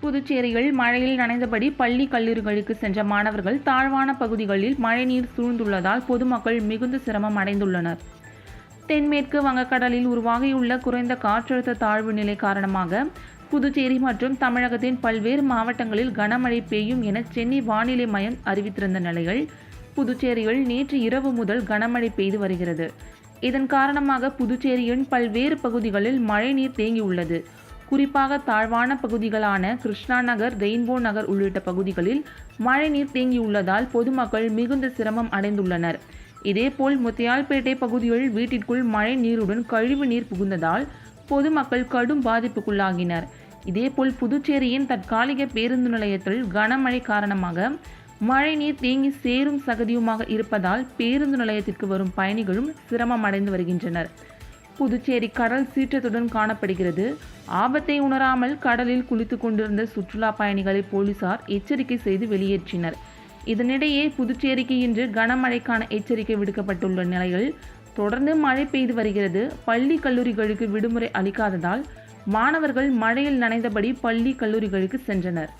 புதுச்சேரியில் மழையில் நனைந்தபடி பள்ளி கல்லூரிகளுக்கு சென்ற மாணவர்கள் தாழ்வான பகுதிகளில் மழைநீர் சூழ்ந்துள்ளதால் பொதுமக்கள் மிகுந்த சிரமம் அடைந்துள்ளனர். தென்மேற்கு வங்கக்கடலில் உருவாகியுள்ள குறைந்த காற்றழுத்த தாழ்வு நிலை காரணமாக புதுச்சேரி மற்றும் தமிழகத்தின் பல்வேறு மாவட்டங்களில் கனமழை பெய்யும் என சென்னை வானிலை மையம் அறிவித்திருந்த நிலையில் புதுச்சேரியில் நேற்று இரவு முதல் கனமழை பெய்து வருகிறது. இதன் காரணமாக புதுச்சேரியின் பல்வேறு பகுதிகளில் மழைநீர் தேங்கியுள்ளது. குறிப்பாக தாழ்வான பகுதிகளான கிருஷ்ணா நகர் ரெயின்போ நகர் உள்ளிட்ட பகுதிகளில் மழைநீர் தேங்கியுள்ளதால் பொதுமக்கள் மிகுந்த சிரமம் அடைந்துள்ளனர். இதேபோல் முத்தியால்பேட்டை பகுதியில் வீட்டிற்குள் மழை நீருடன் கழிவு நீர் புகுந்ததால் பொதுமக்கள் கடும் பாதிப்புக்குள்ளாகினர். இதேபோல் புதுச்சேரியின் தற்காலிக பேருந்து நிலையத்தில் கனமழை காரணமாக மழைநீர் தேங்கி சேரும் சகதியுமாக இருப்பதால் பேருந்து நிலையத்திற்கு வரும் பயணிகளும் சிரமம் அடைந்து வருகின்றனர். புதுச்சேரி கடல் சீற்றத்துடன் காணப்படுகிறது. ஆபத்தை உணராமல் கடலில் குளித்துக் கொண்டிருந்த சுற்றுலா பயணிகளை போலீசார் எச்சரிக்கை செய்து வெளியேற்றினர். இதனிடையே புதுச்சேரிக்கு இன்று கனமழைக்கான எச்சரிக்கை விடுக்கப்பட்டுள்ள நிலையில் தொடர்ந்து மழை பெய்து வருகிறது. பள்ளி கல்லூரிகளுக்கு விடுமுறை அளிக்காததால் மாணவர்கள் மழையில் நனைந்தபடி பள்ளி கல்லூரிகளுக்கு சென்றனர்.